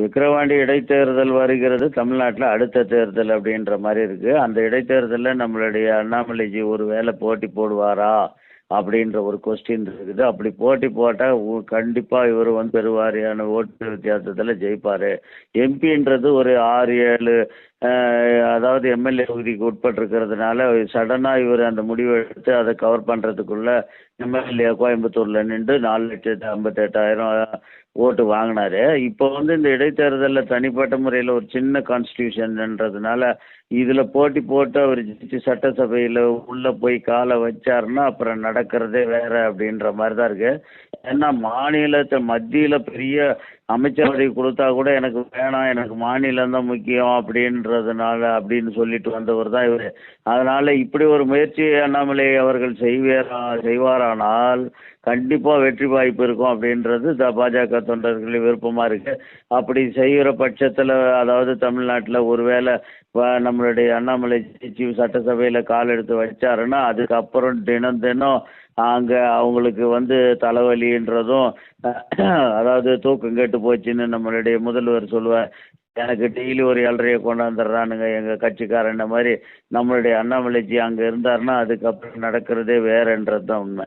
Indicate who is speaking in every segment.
Speaker 1: விக்கிரவாண்டி இடைத்தேர்தல் வருகிறது. தமிழ்நாட்டில் அடுத்த தேர்தல் அப்படின்ற மாதிரி இருக்கு. அந்த இடைத்தேர்தலில் நம்மளுடைய அண்ணாமலைஜி ஒரு வேளை போட்டி போடுவாரா அப்படின்ற ஒரு கொஸ்டின் இருக்குது. அப்படி போட்டி போட்டால் கண்டிப்பாக இவர் வந்து பெருவாரியான ஓட்டு வித்தியாசத்தில் ஜெயிப்பார். எம்பின்றது ஒரு ஆறு ஏழு அதாவது எம்எல்ஏ தொகுதிக்கு உட்பட்டிருக்கிறதுனால சடனாக இவர் அந்த முடிவை எடுத்து அதை கவர் பண்ணுறதுக்குள்ள எம்எல்ஏ கோயம்புத்தூரில் நின்று நாலு லட்சத்து ஐம்பத்தெட்டாயிரம் ஓட்டு வாங்கினாரு. இப்போ வந்து இந்த இடைத்தேர்தலில் தனிப்பட்ட முறையில் ஒரு சின்ன கான்ஸ்டியூஷன்ன்றதுனால இதில் போட்டி போட்டு அவர் ஜெயிச்சு சட்டசபையில் உள்ளே போய் காலை வச்சாருன்னா அப்புறம் நடக்கிறதே வேற அப்படின்ற மாதிரி தான் இருக்குது ஏன்னா மாநிலத்தை மத்தியில் பெரிய அமைச்சர் கொடுத்தா கூட எனக்கு வேணாம் எனக்கு மாநிலம் தான் முக்கியம் அப்படின்றதுனால அப்படின்னு சொல்லிட்டு வந்தவர் தான் இவர். அதனால இப்படி ஒரு முயற்சி அண்ணாமலை அவர்கள் செய்வாரா செய்வாரானால் கண்டிப்பாக வெற்றி வாய்ப்பு இருக்கும் அப்படின்றது த பாஜக தொண்டர்கள் விருப்பமாக இருக்கு. அப்படி செய்கிற பட்சத்தில் அதாவது தமிழ்நாட்டில் ஒருவேளை வ- நம்மளுடைய அண்ணாமலை ஜெயிச்சு சட்டசபையில் கால் எடுத்து வச்சாருன்னா அதுக்கப்புறம் தினம் தினம் அங்கே அவங்களுக்கு வந்து தலைவலின்றதும் அதாவது தூக்கம் கெட்டு போச்சுன்னு நம்மளுடைய முதல்வர் சொல்லுவார். எனக்கு டெய்லி ஒரு ஏழரையை கொண்டாந்துடுறானுங்க எங்கள் கட்சிக்காரன். மாதிரி நம்மளுடைய அண்ணாமலைஜி அங்கே இருந்தாருன்னா அதுக்கப்புறம் நடக்கிறதே வேறன்றது தான் உண்மை.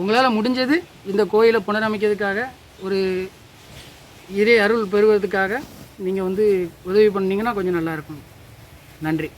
Speaker 2: உங்களால் முடிஞ்சது இந்த கோயிலை புனரமைக்கிறதுக்காக ஒரு இறை அருள் பெறுவதற்காக நீங்கள் வந்து உதவி பண்ணிங்கன்னா கொஞ்சம் நல்லாயிருக்கும் நன்றி.